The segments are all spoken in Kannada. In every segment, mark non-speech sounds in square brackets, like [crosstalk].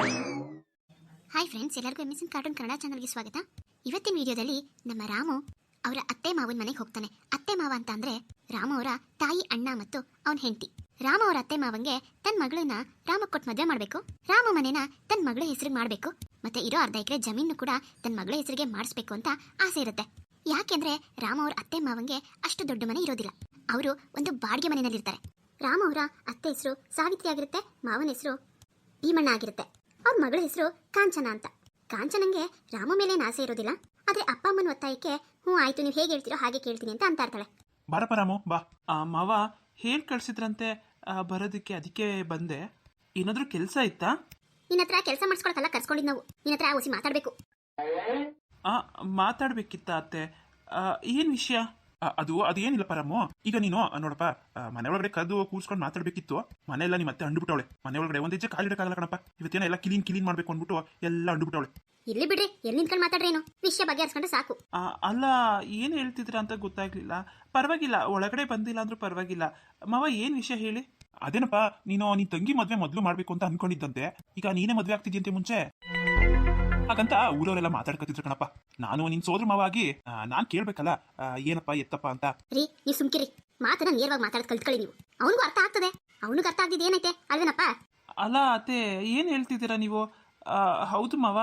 ಹಾಯ್ ಫ್ರೆಂಡ್ಸ್ ಎಲ್ಲರಿಗೂ ಎಂ ಕಾರ್ಟೂನ್ ಕನ್ನಡ ಚಾನಲ್ಗೆ ಸ್ವಾಗತ. ಇವತ್ತಿನ ವಿಡಿಯೋದಲ್ಲಿ ನಮ್ಮ ರಾಮು ಅವರ ಅತ್ತೆ ಮಾವನ ಮನೆಗೆ ಹೋಗ್ತಾನೆ. ಅತ್ತೆ ಮಾವ ಅಂತ ಅಂದ್ರೆ ರಾಮ ಅವರ ತಾಯಿ ಅಣ್ಣ ಮತ್ತು ಅವನ ಹೆಂಡತಿ. ರಾಮ ಅವರ ಅತ್ತೆ ಮಾವಂಗೆ ತನ್ನ ಮಗಳನ್ನ ರಾಮ ಕೊಟ್ಟು ಮದುವೆ ಮಾಡಬೇಕು. ರಾಮ ಮನೆನ ತನ್ನ ಮಗಳ ಹೆಸರಿಗೆ ಮಾಡಬೇಕು. ಮತ್ತೆ ಇರೋ ಅರ್ಧ ಎಕರೆ ಜಮೀನು ಕೂಡ ತನ್ನ ಮಗಳ ಹೆಸರಿಗೆ ಮಾಡಿಸ್ಬೇಕು ಅಂತ ಆಸೆ ಇರುತ್ತೆ. ಯಾಕೆಂದ್ರೆ ರಾಮ ಅವರ ಅತ್ತೆ ಮಾವಂಗೆ ಅಷ್ಟು ದೊಡ್ಡ ಮನೆ ಇರೋದಿಲ್ಲ. ಅವರು ಒಂದು ಬಾಡಿಗೆ ಮನೆಯಲ್ಲಿರ್ತಾರೆ. ರಾಮ ಅವರ ಅತ್ತೆ ಹೆಸರು ಸಾವಿತ್ರಿ ಆಗಿರುತ್ತೆ, ಮಾವನ ಹೆಸರು ಭೀಮಣ್ಣ ಆಗಿರುತ್ತೆ. ಅವ್ರ ಮಗಳ ಹೆಸರು ಕಾಂಚನ ಅಂತ. ಕಾಂಚನಂಗೆ ರಾಮ ಮೇಲೆ ಆಸೆ ಇರೋದಿಲ್ಲ. ಆದ್ರೆ ಅಪ್ಪ ಅಮ್ಮನ ಒತ್ತಾಯಕ್ಕೆ ಹ್ಞೂ ಆಯ್ತು ನೀವು ಹೇಗೆ ಹೇಳ್ತೀರೋ ಹಾಗೆ ಕೇಳ್ತೀನಿ ಅಂತ ಅಂತ ಇರ್ತಾಳೆ ಬಾರಪ್ಪ ರಾಮು ಬಾ. ಆ, ಮಾವ ಹೇಳಿ ಕಳ್ಸಿದ್ರಂತೆ ಆ, ಬರೋದಕ್ಕೆ ಅದಕ್ಕೆ ಬಂದೆ. ಏನಾದರೂ ಕೆಲಸ ಇತ್ತಾ? ನಿನ್ನ ಹತ್ರ ಕೆಲಸ ಮಾಡಿಸ್ಕೊಳಕಲ್ಲ ಕರ್ಸ್ಕೊಂಡಿದ್ ನಾವು. ನಿನ್ನ ಹತ್ರ ಹುಸಿ ಮಾತಾಡ್ಬೇಕು. ಆ, ಮಾತಾಡ್ಬೇಕಿತ್ತ ಅತ್ತೆ? ಏನು ವಿಷಯ? ಅದು ಅದೇನಿಲ್ಲ ಪರಮು ಈಗ ನೀನು ನೋಡಪ್ಪ ಮನೆ ಒಳಗಡೆ ಕದ್ದು ಕೂರ್ಸ್ಕೊಂಡು ಮಾತಾಡ್ಬೇಕಿತ್ತು ಮನೆ ಎಲ್ಲ ನಿಮ್ಮ ಮತ್ತೆ ಅಂಡ್ಬಿಟ್ಟವಳೆ. ಮನೆ ಒಳಗಡೆ ಒಂದ್ ಹೆಜ್ಜೆ ಕಾಲಿಡಕ್ಕಾಗಲ್ಲ ಕಣಪ್ಪ. ಇವತ್ತೇನ ಎಲ್ಲ ಕ್ಲೀನ್ ಕ್ಲೀನ್ ಮಾಡ್ಬೇಕು ಅಂದ್ಬಿಟ್ಟು ಎಲ್ಲ ಅಂಡ್ಬಿಟ್ಟವಳೆ. ಇಲ್ಲಿ ಬಿಡ್ರಿ ಎಲ್ಲಿ ನಿಂತ್ಕೊಂಡು ಮಾತಾಡ್ರೇನು ವಿಷಯ ಬಗೆಹರಿಸ್ಕೊಂಡ್ರೆ ಸಾಕು. ಅಲ್ಲ ಏನು ಹೇಳ್ತಿದ್ರ ಅಂತ ಗೊತ್ತಾಗ್ಲಿಲ್ಲ. ಪರವಾಗಿಲ್ಲ ಒಳಗಡೆ ಬಂದಿಲ್ಲ ಅಂದ್ರೂ ಪರವಾಗಿಲ್ಲ. ಮಾವ ಏನ್ ವಿಷಯ ಹೇಳಿ? ಅದೇನಪ್ಪ ನೀನು ನಿನ್ ತಂಗಿ ಮದ್ವೆ ಮೊದ್ಲು ಮಾಡ್ಬೇಕು ಅಂತ ಅನ್ಕೊಂಡಿದ್ದಂತೆ. ಈಗ ನೀನೇ ಮದ್ವೆ ಆಗ್ತಿದ್ಯಂತೆ ಮುಂಚೆ? ಹಾಗಂತ ಊರವರೆಲ್ಲ ಮಾತಾಡ್ಕೊತಿದ್ರು ಕಣಪ್ಪ. ನಾನು ನಿನ್ ಸೋದ್ರ ಮಾವಾಗಿ ನಾನ್ ಕೇಳ್ಬೇಕಲ್ಲ ಆ, ಏನಪ್ಪ ಎತ್ತಪ್ಪ ಅಂತ. ರೀ ನೀವು ಸುಮ್ಕಿರಿ. ಮಾತನ್ನ ನೇರವಾಗಿ ಮಾತಾಡೋದು ಕಲ್ತ್ಕೊಳ್ಳಿ ನೀವು. ಅವನಿಗೂ ಅರ್ಥ ಆಗ್ತದೆ. ಅವನಿಗೆ ಅರ್ಥ ಆಗ್ತಿದ್ದು ಏನೈತೆ? ಅಲ್ವೇನಪ್ಪ? ಅಲ್ಲ ಅತ್ತೆ ಏನ್ ಹೇಳ್ತಿದ್ದೀರಾ ನೀವು? ಆ, ಹೌದು ಮಾವ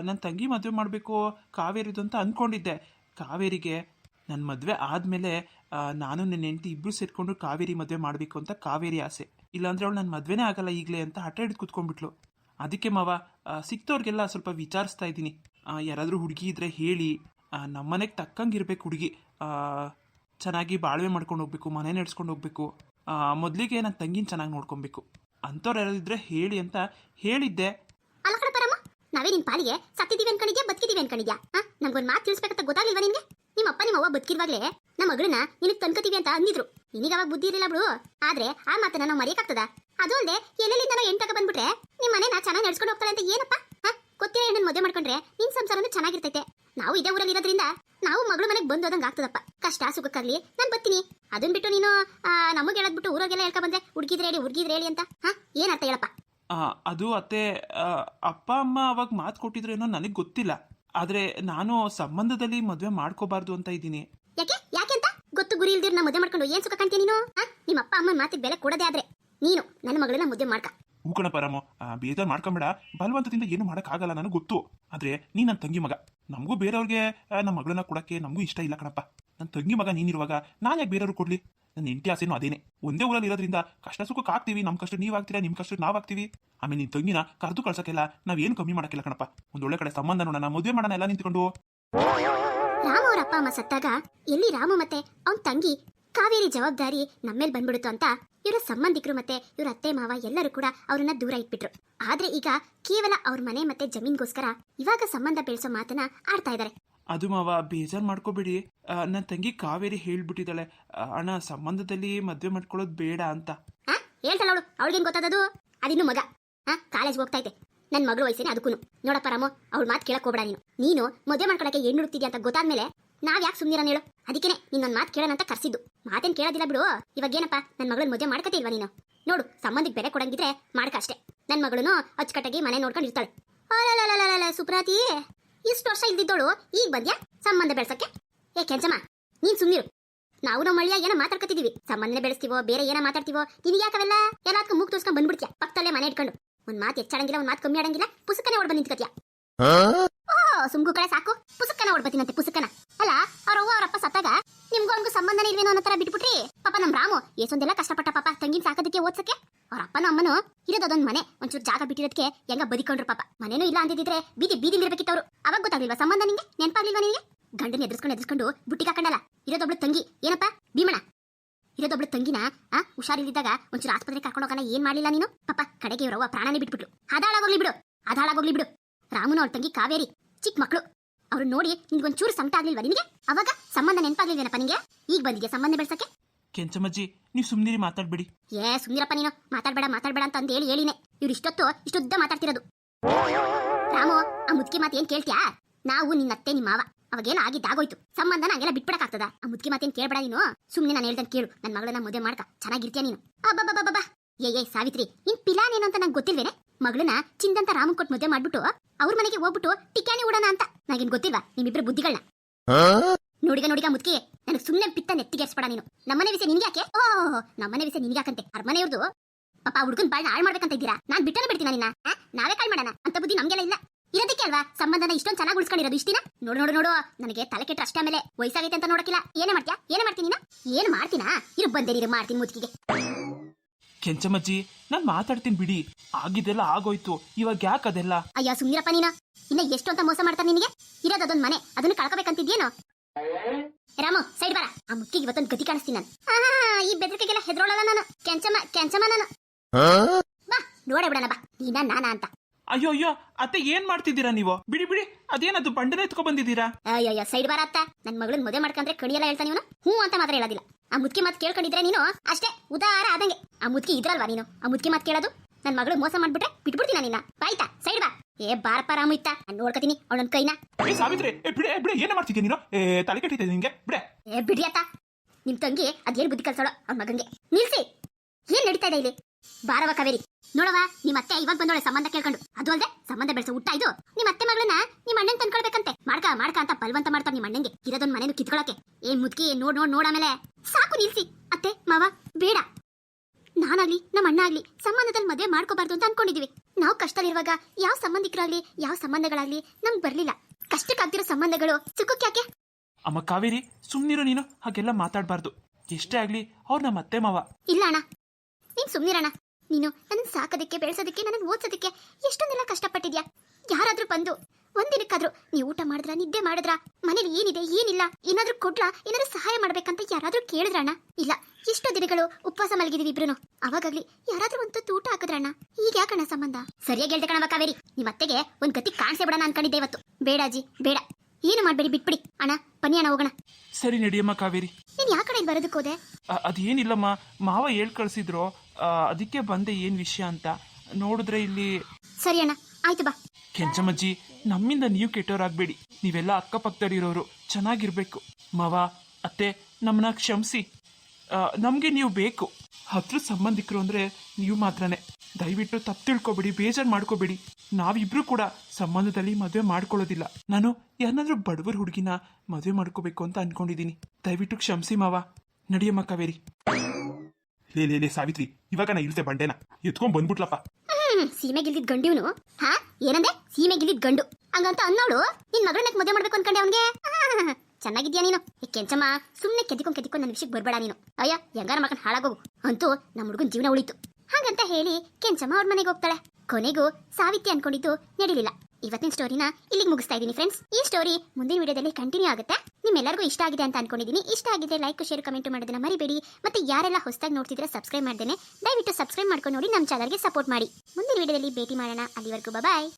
ನನ್ನ ತಂಗಿ ಮದುವೆ ಮಾಡಬೇಕು ಕಾವೇರಿದು ಅಂತ ಅಂದ್ಕೊಂಡಿದ್ದೆ ಕಾವೇರಿಗೆ ನನ್ನ ಮದುವೆ ಆದ್ಮೇಲೆ ನಾನು ನನ್ನ ಹೆಂಡತಿ ಇಬ್ಬರು ಸೇರ್ಕೊಂಡು ಕಾವೇರಿ ಮದುವೆ ಮಾಡಬೇಕು ಅಂತ ಕಾವೇರಿ ಆಸೆ. ಇಲ್ಲಾಂದ್ರೆ ಅವಳು ನನ್ನ ಮದುವೆನೇ ಆಗಲ್ಲ ಈಗಲೇ ಅಂತ ಹಠ ಹಿಡಿದು ಕುತ್ಕೊಂಡ್ಬಿಟ್ಲು. ಅದಕ್ಕೆ ಮಾವ ಸಿಕ್ತವ್ರಿಗೆಲ್ಲ ಸ್ವಲ್ಪ ವಿಚಾರಿಸ್ತಾ ಇದ್ದೀನಿ. ಯಾರಾದರೂ ಹುಡುಗಿ ಇದ್ದರೆ ಹೇಳಿ. ನಮ್ಮನೆಗೆ ತಕ್ಕಂಗೆ ಇರಬೇಕು ಹುಡುಗಿ ಚೆನ್ನಾಗಿ ಬಾಳ್ವೆ ಮಾಡ್ಕೊಂಡು ಹೋಗ್ಬೇಕು, ಮನೆ ನಡೆಸ್ಕೊಂಡು ಹೋಗ್ಬೇಕು. ಮೊದಲಿಗೆ ನನ್ನ ತಂಗಿನ ಚೆನ್ನಾಗಿ ನೋಡ್ಕೊಬೇಕು. ಅಂಥವ್ರು ಯಾರಾದಿದ್ರೆ ಹೇಳಿ ಅಂತ ಹೇಳಿದ್ದೆ. ಅಲ್ಲ ಕಣ ನಾವೇ ನಿನ್ ಪಾಲಿಗೆ ಸತ್ತಿದೀವಿ ಅನ್ಕೊಂಡಿದ್ಯಾ ಬದುಕಿದೀವಿ ಅನ್ಕೊಂಡಿದ್ಯಾ? ನಮ್ಗೊಂದು ಮಾತು ತಿಳಿಸ್ಬೇಕಂತ ಗೊತ್ತಾಗ್ಲಿಲ್ವಾ ನಿನ್ಗೆ ನಿಮ್ಮ ನಿಮ್ಮವ್ವ ಬದುಕಿರುವಾಗ್ಲೇ ನಮ್ಮ ಮಗಳನ್ನ ನಿನಗ್ ತಂದ್ಕೋತೀವಿ ಅಂತ ಅಂದಿದ್ರು. ನಿನಗೆ ಅವಾಗ ಬುದ್ಧಿ ಇರಲಿಲ್ಲ ಬಿಡು. ಆದ್ರೆ ಆ ಮಾತನ್ನ ನಾವು ಮರೆಯಕ್ಕಾಗ್ತದ? ಅದು ಅಲ್ಲದೆ ಎಲ್ಲೆಲ್ಲಿಂದ ನಾವು ಎಂಟಾಗ ಬಂದ್ಬಿಟ್ರೆ ನಿಮ್ಮ ಮನೆನ ಚೆನ್ನಾಗಿ ನಡ್ಸ್ಕೊಂಡು ಹೋಗ್ತಾರೆ ಅಂತ ಏನಪ್ಪ? ಗೊತ್ತಿರೋ ಹೆಣ್ಣನ್ ಮದುವೆ ಮಾಡ್ಕೊಂಡ್ರೆ ನಿನ್ ಸಂಸಾರನೂ ಚೆನ್ನಾಗಿರ್ತೈತೆ. ನಾವು ಇದೇ ಊರಲ್ಲಿ ಇರೋದ್ರಿಂದ ನಾವು ಮಗಳು ಮನೆಗೆ ಬಂದು ಹೋದಂಗೆ ಆಗ್ತದಪ್ಪ. ಕಷ್ಟ, ಸುಖಕ್ಕಾಗ್ಲಿ ನಾನು ಬರ್ತೀನಿ. ಅದನ್ನ ಬಿಟ್ಟು ನೀನು ನಮಗೆ ಹೇಳದ್ಬಿಟ್ಟು ಊರಾಗೆಲ್ಲ ಹೇಳ್ಕೊ ಬಂದ್ರೆ ಹುಡುಗಿದ್ರೆ ಹೇಳಿ ಹುಡುಗಿದ್ರೆ ಹೇಳಿ ಅಂತ. ಹಾ? ಏನಂತ ಹೇಳಪ್ಪ? ಅದು ಅತ್ತೆ ಅಪ್ಪ, ಅಮ್ಮ ಅವಾಗ ಮಾತು ಕೊಟ್ಟಿದ್ರೇನೋ ನನಗೆ ಗೊತ್ತಿಲ್ಲ. ಆದರೆ ನಾನು ಸಂಬಂಧದಲ್ಲಿ ಮದುವೆ ಮಾಡ್ಕೋಬಾರ್ದು ಅಂತ ಇದ್ದೀನಿ. ಯಾಕೆ? ಯಾಕೆ ಅಂತ? ಗೊತ್ತು ಗುರಿ ಇಲ್ದಿರ ನಾ ಮದುವೆ ಮಾಡ್ಕೊಂಡು ಏನ್ ಸುಖ ಕಾಣ್ತೀನಿ ನೀನು? ಆ? ನಿಮ್ಮ ಅಪ್ಪ ಅಮ್ಮನ ಮಾತಿಗೆ ಬೆಲೆ ಕೊಡದೆ ಆದ್ರೆ. ನೀನು ನನ್ನ ಮಗಳನ್ನ ಮದುವೆ ಮಾಡ್ಕ. ಹೂಕಣ ಪರಮು ಬೇಜಾರ್ ಮಾಡ್ಕೊಂಬೇಡ. ಬಲವಂತದಿಂದ ಏನು ಆಗಲ್ಲ ನನಗೆ ಗೊತ್ತು. ಆದ್ರೆ ನೀ ನನ್ನ ತಂಗಿ ಮಗ. ನಮಗೂ ಬೇರೆಯವ್ರಿಗೆ ಆ, ನಮ್ಮ ಮಗಳನ್ನ ಕೊಡಕ್ಕೆ ನಮಗೂ ಇಷ್ಟ ಇಲ್ಲ ಕಣಪ್ಪ. ನನ್ನ ತಂಗಿ ಮಗ ನೀನಿರುವಾಗ ನಾನು ಯಾಕೆ ಬೇರೆಯವ್ರಿಗೆ ಕೊಡ್ಲಿ? ನನ್ನ ಇಂಟಿ ಆಸೆನೂ ಅದೇನೆ. ಒಂದೇ ಊರಲ್ಲಿ ಇರೋದ್ರಿಂದ ಕಷ್ಟ ಸುಖಕ್ಕೆ ಆಗ್ತೀವಿ ನಮ್ಮ ಕಷ್ಟ ನೀವು ಆಗ್ತೀರಾ ನಿಮ್ಮ ಕಷ್ಟ ನಾವು ಆಗ್ತೀವಿ. ಆಮೇಲೆ ನಿನ್ನ ತಂಗಿನ ಕರೆದು ಕಳ್ಸಕ್ಕೆಲ್ಲ ನಾವೇನು ಕಮ್ಮಿ ಮಾಡಕ್ಕಿಲ್ಲ ಕಣಪ್ಪ. ಒಂದು ಒಳ್ಳೆ ಕಡೆ ಸಂಬಂಧ ನೋಡೋಣ, ಮದುವೆ ಮಾಡೋಣ ಎಲ್ಲ ನಿಂತ್ಕೊಂಡು. ರಾಮ ಅವ್ರ ಅಪ್ಪ ಅಮ್ಮ ಸತ್ತಾಗ ಎಲ್ಲಿ ರಾಮ ಮತ್ತೆ ಅವ್ನ್ ತಂಗಿ ಕಾವೇರಿ ಜವಾಬ್ದಾರಿ ನಮ್ಮೇಲೆ ಬಂದ್ಬಿಡುತ್ತು ಅಂತ ಇವರ ಸಂಬಂಧಿಕರು ಮತ್ತೆ ಇವ್ರ ಅತ್ತೆ ಮಾವ ಎಲ್ಲರೂ ಕೂಡ ಅವರನ್ನ ದೂರ ಇಟ್ಬಿಟ್ರು. ಆದ್ರೆ ಈಗ ಕೇವಲ ಅವ್ರ ಮನೆ ಮತ್ತೆ ಜಮೀನ್ಗೋಸ್ಕರ ಇವಾಗ ಸಂಬಂಧ ಬೆಳೆಸೋ ಮಾತನ್ನ ಆಡ್ತಾ ಇದ್ದಾರೆ ಅದು ಮಾವ ಬೇಜಾರು ಮಾಡ್ಕೋಬೇಡಿ. ನನ್ನ ತಂಗಿ ಕಾವೇರಿ ಹೇಳ್ಬಿಟ್ಟಿದ್ದಾಳೆ. ಅಣ್ಣ ಸಂಬಂಧದಲ್ಲಿ ಮದುವೆ ಮಾಡ್ಕೊಳ್ಳೋದು ಬೇಡ ಅಂತ. ಹೇಳ್ತಾಳ ಅವಳು. ಅವಳಿಗೇನು ಗೊತ್ತದದು? ಅದಿನ್ನು ಮಗ. ಹಾ ಕಾಲೇಜ್ ಹೋಗ್ತೈತೆ ನನ್ನ ಮಗಳು ವಯಸ್ಸೇನೆ ಅದಕ್ಕೂ ನೋಡಪ್ಪ ರಾಮು ಅವಳು ಮಾತು ಕೇಳಕ್ ಹೋಗ್ಬೇಡ ನೀನು. ನೀನು ಮದುವೆ ಮಾಡ್ಕೊಳಕ್ಕೆ ಹೆಣ್ಣು ಹುಡುಕ್ತಿದ್ಯಾ ಅಂತ ಗೊತ್ತಾದ್ಮೇಲೆ ನಾವ್ ಯಾಕೆ ಸುಮ್ನಿರನ್ ಹೇಳು. ಅದಕ್ಕೆ ನೀನು ನನ್ನ ಮಾತು ಕೇಳೋಣ ಅಂತ ಕರ್ಸಿದ್ದು. ಮಾತೇನು ಕೇಳೋದಿಲ್ಲ ಬಿಡು. ಇವಾಗ ಏನಪ್ಪ ನನ್ನ ಮಗಳನ್ನ ಮದುವೆ ಮಾಡ್ಕತಿಲ್ವಾ ನೀನು? ನೋಡು ಸಂಬಂಧಕ್ಕೆ ಬೆಲೆ ಕೊಡಂಗಿದ್ರೆ ಮಾಡ್ಕ ಅಷ್ಟೇ. ನನ್ನ ಮಗಳು ಅಚ್ಚುಕಟ್ಟಾಗಿ ಮನೆ ನೋಡ್ಕೊಂಡು ಇರ್ತಾಳೆ. ಅಲಲಲಲಲ, ಸುಪ್ರಾತಿ! ಇಷ್ಟು ವರ್ಷ ಇಲ್ದಿದ್ದೋಳು ಈಗ ಬಂದ್ಯಾ? ಸಂಬಂಧ ಬೆಳ್ಸಕ್ಕೆ? ಏ ಕೆಂಚಮ್ಮ ನೀನ್ ಸುಮ್ನಿರು. ನಾವು ನಮ್ಮ ಮಳಿಯ ಏನೋ ಮಾತಾಡ್ಕೊತಿದೀವಿ. ಸಂಬಂಧನೆ ಬೆಳೆಸ್ತೀವೋ ಬೇರೆ ಏನೋ ಮಾತಾಡ್ತೀವೋ ನಿನಗೆ ಯಾಕವೆಲ್ಲ? ಎಲ್ಲದಕ್ಕೂ ಮೂಗ್ ತೋರ್ಸ್ಕೊಂಡ್ ಬಂದ್ಬಿಡ್ತೀಯ? ಪಕ್ಕದಲ್ಲೇ ಮನೆ ಇಟ್ಕೊಂಡು. ಒಂದ್ ಮಾತು ಹೆಚ್ಚಾಡಂಗಿಲ್ಲ ಒಂದ್ ಮಾತು ಕಮ್ಮಿ ಆಡಂಗಿಲ್ಲ. ಪುಸ್ತಕನೇ ಓಡ್ ಬಂದ್ ನಿಂತ್ಕತ್ಯ? ಓ ಸುಮ್ಗು ಕಡೆ ಸಾಕು. ಪುಸ್ತಕನ ಓಡ್ಬತ್ತೀನಂತೆ ಪುಸ್ತಕನ ಅಲ್ಲ ಅವ್ರ ಅವ್ವ ಅವ್ರಪ್ಪ ಸತ್ತಾಗ ನಿಮ್ಗೂ ಅವ್ನಿಗೂ ಸಂಬಂಧನೇ ಇಲ್ವೇನೋ ಅನ್ನೋ ತರ ಬಿಟ್ಬಿಟ್ರಿ? ಪಾಪ ನಮ್ ರಾಮು ಎಷ್ಟೊಂದೆಲ್ಲ ಕಷ್ಟಪಟ್ಟ ಪಾಪ ತಂಗಿನ ಸಾಕೋದಕ್ಕೆ ಓದ್ಸಕ್ಕೆ. ಅವ್ರ ಅಪ್ಪನ ಅಮ್ಮನು ಇರೋದೊಂದ್ ಮನೆ. ಒಂಚೂರು ಜಾಗ ಬಿಟ್ಟಿರೋದಕ್ಕೆ ಹೆಂಗ ಬದಿಕೊಂಡ್ರು ಪಾಪ. ಮನೇನೂ ಇಲ್ಲ ಅಂದಿದ್ರೆ ಬೀದಿ ಬೀದಿಲಿ ಇರ್ಬೇಕಿತ್ತವ್ರು ಅವಾಗ ಗೊತ್ತಾಗ್ಲಿಲ್ವಾ ಸಂಬಂಧ ನಿಂಗೆ? ನೆನಪಾಗ್ಲಿಲ್ವಾ ನಿನಗೆ? ಗಂಡನ ಎದುರ್ಸ್ಕೊಂಡು ಎದುರ್ಸ್ಕೊಂಡು ಬುಟ್ಟಿಗೆ ಹಾಕೊಂಡಲ್ಲ. ಇರೋದೊಬ್ಳು ತಂಗಿ. ಏನಪ್ಪ? ಭೀಮಣ ಇರೋದೊಬ್ಳು ತಂಗಿನ, ಆ ಹುಷಾರಿಲ್ಲಿದ್ದಾಗ ಒಂಚೂರು ಆಸ್ಪತ್ರೆಗೆ ಕರ್ಕೊಂಡು ಹೋಗೋಣ ಏನ್ ಮಾಡಿಲ್ಲ ನೀನು? ಪಾಪ, ಕಡೆಗೆ ಇವ್ರವ್ವ ಪ್ರಾಣನೇ ಬಿಟ್ಬಿಟ್ಲು. ಅದಾಳಾಗೋಗ್ಲಿ ಬಿಡು. ಅದಾಳಾಗೋಗ್ಲಿ ಬಿಡು. ರಾಮನ ಅವ್ರ ತಂಗಿ ಕಾವೇರಿ. ಚಿಕ್ಕ ಮಕ್ಕಳು ಅವ್ರು ನೋಡಿ ನಿನ್ಗೊಂಚೂರು ಸಂಕಟ ಆಗ್ಲಿಲ್ವಾ ನಿನಗೆ? ಅವಾಗ ಸಂಬಂಧ ನೆನಪಾಗ್ಲಿಲ್ವೇನಪ್ಪ ನಿಂಗೆ? ಈಗ ಬಂದಿದ್ಯಾ ಸಂಬಂಧ ಬೆಳ್ಸಕ್ಕೆ? ಕೆಂಚಮ್ಮಜ್ಜಿ ನೀವು ಸುಮ್ಮನಿರಿ ಮಾತಾಡಬೇಡಿ. ಏ ಸುಮ್ನಿರಪ್ಪ ನೀನು. ಮಾತಾಡ್ಬೇಡ ಮಾತಾಡ್ಬೇಡ ಅಂತ ಅಂದ್ ಹೇಳಿ ಹೇಳಿನೆ. ಇವ್ರು ಇಷ್ಟೊತ್ತು ಇಷ್ಟುದ್ದ ಮಾತಾಡ್ತಿರೋದು. ರಾಮು ಆ ಮುದ್ಕಿ ಮಾತು ಏನ್ ಕೇಳ್ತ್ಯಾ? ನಾವು ನಿನ್ನ ಅತ್ತೆ ನಿಮ್ಮ ಮಾವ. ಅವಾಗೇನೋ ಆಗಿದ್ದಾಗೋಯ್ತು. ಸಂಬಂಧ ನಂಗೆಲ್ಲ ಬಿಟ್ಬಿಡಕ್ಕಾಗ್ತದ? ಆ ಮುದ್ಕಿ ಮಾತೇನ್ ಕೇಳ್ಬೇಡ ನೀನು. ಸುಮ್ನೆ ನಾನು ಹೇಳ್ದಂಗೆ ಕೇಳು. ನನ್ನ ಮಗಳನ್ನ ಮದುವೆ ಮಾಡ್ಕ. ಚೆನ್ನಾಗಿರ್ತೀಯ ನೀನು? ಅಬ್ಬಬ್ಬಬ್ಬಬ್ಬ. ಏ ಏ ಸಾವಿತ್ರಿ ನಿನ್ ಪಿಲಾನ್ ಏನು ಅಂತ ನಂಗೆ ಗೊತ್ತಿಲ್ವೇನೆ? ಮಗಳನ್ನ ಚಿಂದಂತ ರಾಮನ್ ಕೊಟ್ಟು ಮದುವೆ ಮಾಡ್ಬಿಟ್ಟು ಅವ್ರ ಮನೆಗೆ ಹೋಗ್ಬಿಟ್ಟು ಟಿಕ್ಯಾನಿ ಉಡೋಣ ಅಂತ. ನಾಗೇನ್ ಗೊತ್ತಿಲ್ವಾ? ನಿಮ್ಮಿಬ್ರು ಬುದ್ಧಿಗಳನ್ನ ನೋಡಿಗ ನೋಡಿಗ ಮುದ್ಕಿ ನನಗೆ ಸುಮ್ಮನೆ ಪಿತ್ತ ನೆತ್ತಿಗೇರ್ಸ್ಬೇಡ ನೀನು. ನಮ್ಮನೆ ವಿಷಯ ನಿನ್ಗೆ ಯಾಕೆ? ಓ ನಮ್ಮನೆ ವಿಷಯ ನಿನ್ಗೆ ಯಾಕಂತೆ? ಅರಮನೆಯವ್ರದು ಪಾಪ ಹುಡುಗನ್ ಬಾಳ್ ಹಾಳು ಮಾಡ್ಬೇಕಂತ ಇದ್ದೀರಾ? ನಾನ್ ಬಿಟ್ಟನೆ ಬಿಡ್ತೀನಿ ನಿನ್ನ? ನಾವೇ ಕಾಲ್ ಮಾಡೋಣ? ಅಂತ ಬುದ್ಧಿ ನಮ್ಗೆಲ್ಲ ಇಲ್ಲ. ಇರೋದಕ್ಕೆ ಅಲ್ವಾ? ಸಂಬಂಧನ ಇಷ್ಟೊಂದು ಚೆನ್ನಾಗಿ ಉಳಿಸ್ಕೊಂಡಿರೋದು ಇಷ್ಟಿನ ನೋಡು ನೋಡು ನೋಡು ನನಗೆ ತಲೆ ಕೆಟ್ಟ ಅಷ್ಟೇ ಮೇಲೆ ವಯಸ್ಸಾಗೈತೆ ಅಂತ ನೋಡಕ್ಕಿಲ್ಲ. ಏನೇ ಮಾಡ್ತೀಯಾ? ಏನೇ ಮಾಡ್ತೀನಿ ನೀನು? ಏನ್ ಮಾಡ್ತೀನಾ? ಇರು ಬಂದೆ ನೀರು ಮಾಡ್ತೀನಿ ಮುದುಕಿಗೆ. ಕೆಂಚಮ್ಮಜ್ಜಿ ನಾನು ಮಾತಾಡ್ತೀನಿ ಬಿಡಿ. ಆಗಿದೆಲ್ಲ ಆಗೋಯ್ತು. ಇವಾಗ ಯಾಕೆ ಅದೆಲ್ಲ? ಅಯ್ಯ ಸುಮ್ನಿರಪ್ಪ ನೀನ. ಇನ್ನ ಎಷ್ಟು ಅಂತ ಮೋಸ ಮಾಡ್ತಾನೆ ನಿನಗೆ? ಇರೋದು ಅದೊಂದು ಮನೆ. ಅದನ್ನ ಕಳ್ಕೊಬೇಕಂತಿದ್ಯೇನು? ರಾಮು ಸೈಡ್ ಬರ. ಆ ಮುಕ್ಕಿಗೆ ಇವತ್ತೊಂದು ಗತಿ ಕಾಣಿಸ್ತೀನಿ ನಾನು. ಈ ಬೆದರಿಕೆಗೆಲ್ಲ ಹೆದ್ರೋಳಲ್ಲ ನಾನು. ಕೆಂಚಮ್ಮ ಕೆಂಚಮ್ಮ ನಾನು. ಬಾ ನೋಡೇ ಬಿಡಣ ಬಾ. ನೀನ ನಾನ ಅಂತ. ಅಯ್ಯೋ ಅಯ್ಯೋ ಅತ್ತೆ ಏನ್ ಮಾಡ್ತಿದ್ದೀರಾ ನೀವು? ಬಿಡಿ ಬಿಡಿ. ಅದೇನದು ಬಂಡನೆ ಎತ್ಕೊ ಬಂದಿದ್ದೀರಾ? ಅಯ್ಯೋ ಸೈಡ್ ಬಾರ ಅತ್ತ. ನನ್ ಮಗಳನ್ನ ಮದುವೆ ಮಾಡ್ಕಂದ್ರೆ ಕಡಿಯಲ್ಲ ಹೇಳ್ತಾನೆ ನೀವು ಹ್ಞೂ ಅಂತ ಮಾತ್ರ ಹೇಳೋದಿಲ್ಲ. ಆ ಮುದ್ಕಿ ಮಾತು ಕೇಳ್ಕೊಂಡಿದ್ರೆ ನೀನು ಅಷ್ಟೇ ಉದಾರ ಆದಂಗೆ. ಆ ಮುದ್ಕಿ ಇದ್ರಲ್ವಾ ನೀನು? ಆ ಮುದ್ಕಿ ಮಾತು ಕೇಳೋದು? ನನ್ ಮಗಳು ಮೋಸ ಮಾಡ್ಬಿಟ್ರೆ ಬಿಟ್ಬಿಡ್ತೀನಿ ನಿನ್ನ? ಬಾಯ್ತಾ ಸೈಡ್ ಬಾ. ಏ ಬಾರಪ್ಪ ರಾಮು ಇತ್ತ. ನಾನು ನೋಡ್ಕತೀನಿ ಅವಳನ್ ಕೈನ. ಏ ಸಾವಿತ್ರಿ ಏ ಬಿಡೆ ಬಿಡೆ ಏನ್ ಮಾಡ್ತಿದ್ದೆ ನೀನು? ಏ ತಲೆ ಕೆಟ್ಟಿದ್ದೆ ನಿಂಗೆ? ಬಿಡೆ. ಏ ಬಿಡಿ ಅತ್ತ. ನಿಮ್ ತಂಗಿ ಅದೇನ್ ಬುದ್ಧಿ ಕಲ್ಸೋಳ? ಅವ್ನ ಮಗಂಗೆ. ನಿಲ್ಸಿ. ಏನ್ ನಡೀತಾ ಇದೆ ಇಲ್ಲಿ? ಬಾರವ ಕಾವೇರಿ. ನೋಡವ ನಿಮ್ಮ ಅತ್ತೆ ಇವಾಗ ಬಂದೋಳೆ ಸಂಬಂಧ ಕೇಳ್ಕೊಂಡು. ಅದು ಅಲ್ದೆ ಸಂಬಂಧ ಬೆಳೆಸೋ ಊಟ ಇದು. ನಿಮ್ಮ ಅತ್ತೆ ಮಗಳನ್ನ ನಿಮ್ಮ ಅಣ್ಣನ್ ತಂದ್ಕೊಳ್ಬೇಕಂತೆ. ಮಾಡ್ಕ ಮಾಡ್ಕ ಅಂತ ಬಲ್ವಂತ ಮಾಡ್ತಾರೆ ನಿಮ್ಮ ಅಣ್ಣಂಗೆ. ಇರೋದೊಂದ್ ಮನೇನು ಕಿತ್ಕೊಳಕ್ಕೆ. ಏ ಮುದ್ಕಿ ನೋಡ್ ನೋಡ್ ನೋಡ ಆಮೇಲೆ. ಸಾಕು ನಿಲ್ಸಿ. ಅತ್ತೆ ಮಾವ ಬೇಡ. ನಾನಾಗ್ಲಿ ನಮ್ಮ ಅಣ್ಣ ಆಗ್ಲಿ ಸಂಬಂಧದಲ್ಲಿ ಮದುವೆ ಮಾಡ್ಕೋಬಾರ್ದು ಅಂತ ಅನ್ಕೊಂಡಿದೀವಿ. ನಾವು ಕಷ್ಟದಲ್ಲಿರುವಾಗ ಯಾವ ಸಂಬಂಧಿಕರಾಗ್ಲಿ ಯಾವ ಸಂಬಂಧಗಳಾಗ್ಲಿ ನಮ್ಗೆ ಬರ್ಲಿಲ್ಲ. ಕಷ್ಟಕ್ಕಾಗ್ತಿರೋ ಸಂಬಂಧಗಳು ಸುಖಕ್ಕೆ ಯಾಕೆ? ಅಮ್ಮ ಕಾವೇರಿ ಸುಮ್ನಿರು ನೀನು ಹಾಗೆಲ್ಲ ಮಾತಾಡಬಾರ್ದು. ಎಷ್ಟೇ ಆಗ್ಲಿ ಅವ್ರು ನಮ್ಮ ಅತ್ತೆ ಮಾವ. ಇಲ್ಲ ಅಣ್ಣ. ನೀನ್ ಸುಮ್ನಿರಣ ನೀನು ನನ್ನ ಸಾಕೋದಕ್ಕೆ ಬೆಳೆಸೋದಕ್ಕೆ ನನ್ನ ಓದ್ಸೋದಕ್ಕೆ ಎಷ್ಟೊಂದೆಲ್ಲ ಕಷ್ಟಪಟ್ಟಿದ್ಯಾ? ಯಾರಾದ್ರೂ ಬಂದು ಒಂದಿನಕ್ಕಾದ್ರೂ ನೀವು ಊಟ ಮಾಡಿದ್ರ ನಿದ್ದೆ ಮಾಡಿದ್ರ ಮನೇಲಿ ಏನಿದೆ ಏನಿಲ್ಲ ಏನಾದ್ರೂ ಕೊಡ್ಲಾ ಏನಾದ್ರೂ ಸಹಾಯ ಮಾಡ್ಬೇಕಂತ ಯಾರಾದ್ರೂ ಕೇಳಿದ್ರಣ್ಣ ಇಲ್ಲ ಎಷ್ಟೋ ದಿನಗಳು ಉಪವಾಸ ಮಲಗಿದೀವಿ ಇಬ್ರು ಅವಾಗಾಗ್ಲಿ ಯಾರಾದ್ರೂ ಒಂದು ತೂಟ ಊಟ ಹಾಕಿದ್ರಣ್ಣ ಈಗ ಯಾಕಣ್ಣ ಸಂಬಂಧ? ಸರಿಯಾಗಿ ಹೇಳ್ದೆ ಕಣವ ಕಾವೇರಿ. ನಿಮ್ಮ ಅತ್ತೆಗೆ ಒಂದ್ ಗತಿ ಕಾಣಿಸೇ ಬಿಡೋಣ ಅನ್ಕೊಂಡಿದ್ದೆ ಇವತ್ತು. ಬೇಡ ಅಜ್ಜಿ ಬೇಡ. ಏನು ಮಾಡ್ಬೇಡಿ ಬಿಟ್ಬಿಡಿ. ಅಣ್ಣ ಬನ್ನಿ ಅಣ್ಣ ಹೋಗೋಣ. ಸರಿ ನಡಿಯಮ್ಮ ಕಾವೇರಿ. ನೀನ್ ಯಾವ ಕಡೆ ಬರೋದಕ್ಕೆ ಹೋದೆ? ಅದೇನಿಲ್ಲಮ್ಮ ಮಾವ ಹೇಳ್ ಕಳ್ಸಿದ್ರು. ಅದಕ್ಕೆ ಬಂದೆ ಏನ್ ವಿಷಯ ಅಂತ. ನೋಡಿದ್ರೆ ಇಲ್ಲಿ ಸರಿ ಅಣ್ಣ ಆಯ್ತು ಬಾ. ಕೆಂಚಮ್ಮಜ್ಜಿ ನಮ್ಮಿಂದ ನೀವು ಕೆಟ್ಟವರಾಗ್ಬೇಡಿ. ನೀವೆಲ್ಲ ಅಕ್ಕಪಕ್ಕದಲ್ಲಿರೋರು. ಚೆನ್ನಾಗಿರ್ಬೇಕು. ಮಾವ, ಅತ್ತೆ, ನಮ್ಮನ್ನ ಕ್ಷಮಿಸಿ. ನಮಗೆ ನೀವು ಬೇಕು. ಹತ್ರ ಸಂಬಂಧಿಕರು ಅಂದರೆ ನೀವು ಮಾತ್ರನೇ. ದಯವಿಟ್ಟು ತಪ್ಪು ತಿಳ್ಕೊಬೇಡಿ, ಬೇಜಾರು ಮಾಡ್ಕೋಬೇಡಿ. ನಾವಿಬ್ರು ಕೂಡ ಸಂಬಂಧದಲ್ಲಿ ಮದುವೆ ಮಾಡ್ಕೊಳ್ಳೋದಿಲ್ಲ. ನಾನು ಯಾರನ್ನಾದ್ರೂ ಬಡವರ ಹುಡುಗಿನ ಮದುವೆ ಮಾಡ್ಕೋಬೇಕು ಅಂತ ಅನ್ಕೊಂಡಿದ್ದೀನಿ. ದಯವಿಟ್ಟು ಕ್ಷಮಿಸಿ, ಮಾವ. ನಡಿಯಮ್ಮ ಕಾವೇರಿ. ಲೇ ಲೇ ಸಾವಿತ್ರಿ, ಇವಾಗ ನಾ ಇಲ್ತೆ ಬಂಡೆನ. ಎತ್ಕೊಂಡ್ ಬಂದ್ಬಿಟ್ಲಪ್ಪ. ಹ್ಮ್ ಸೀಮೆ ಗಿಲ್ದಿದ್ ಗಂಡಿವ್ನು. ಹಾ, ಏನಂದೆ? ಸೀಮೆ ಗಿಲ್ದಿದ್ ಗಂಡು. ಹಂಗಂತ ಅನ್ನೋಳು ನಿನ್ ಮಗಳನ್ನ ಮದುವೆ ಮಾಡ್ಬೇಕು ಅನ್ಕೊಂಡೆ ಅವನ್ಗೆ? [laughs] ಚೆನ್ನಾಗಿದ್ಯಾ ನೀನು? ಈ ಕೆಂಚಮ್ಮ, ಸುಮ್ನೆ ಕೆದಿಕೊಂಡ್ ಕೆದಿಕೊಂಡ್ ನನ್ನ ವಿಷಯಕ್ಕೆ ಬರ್ಬೇಡ ನೀನು. ಅಯ್ಯ ಹೆಂಗಾರ ಮಾಡ್ಕೊಂಡು ಹಾಳಾಗೋಗು. ಅಂತೂ ನಮ್ಮ ಹುಡುಗನ ಜೀವನ ಉಳಿತು. ಹಾಗಂತ ಹೇಳಿ ಕೆಂಚಮ್ಮ ಅವ್ರ ಮನೆಗೆ ಹೋಗ್ತಾಳೆ. ಕೊನೆಗೂ ಸಾವಿತ್ರಿ ಅನ್ಕೊಂಡಿದ್ದು ನಡೀಲಿಲ್ಲ. ಇವತ್ತಿನ ಸ್ಟೋರಿನ ಇಲ್ಲಿಗೆ ಮುಗಿಸ್ತಾ ಇದ್ದೀನಿ ಫ್ರೆಂಡ್ಸ್ ಈ ಸ್ಟೋರಿ ಮುಂದಿನ ವಿಡಿಯೋದಲ್ಲಿ ಕಂಟಿನ್ಯೂ ಆಗುತ್ತೆ. ನಿಮ್ಮೆಲ್ಲರಿಗೂ ಇಷ್ಟ ಆಗಿದೆ ಅಂತ ಅನ್ಕೊಂಡಿದ್ದೀನಿ ಇಷ್ಟ ಆಗಿದೆ ಲೈಕ್ ಶೇರ್ ಕಮೆಂಟ್ ಮಾಡೋದನ್ನ ಮರಿಬೇಡಿ. ಮತ್ತೆ ಯಾರೆಲ್ಲ ಹೊಸದಾಗಿ ನೋಡ್ತಿದ್ರೆ ಸಬ್ಸ್ಕ್ರೈಬ್ ಮಾಡ್ದೇನೆ, ದಯವಿಟ್ಟು ಸಬ್ಸ್ಕ್ರೈಬ್ ಮಾಡ್ಕೊಂಡು ನೋಡಿ ನಮ್ಮ ಚಾನಲ್ಗೆ ಸಪೋರ್ಟ್ ಮಾಡಿ. ಮುಂದಿನ ವಿಡಿಯೋದಲ್ಲಿ ಭೇಟಿ ಮಾಡೋಣ. ಅಲ್ಲಿವರೆಗೂ ಬಾಯ್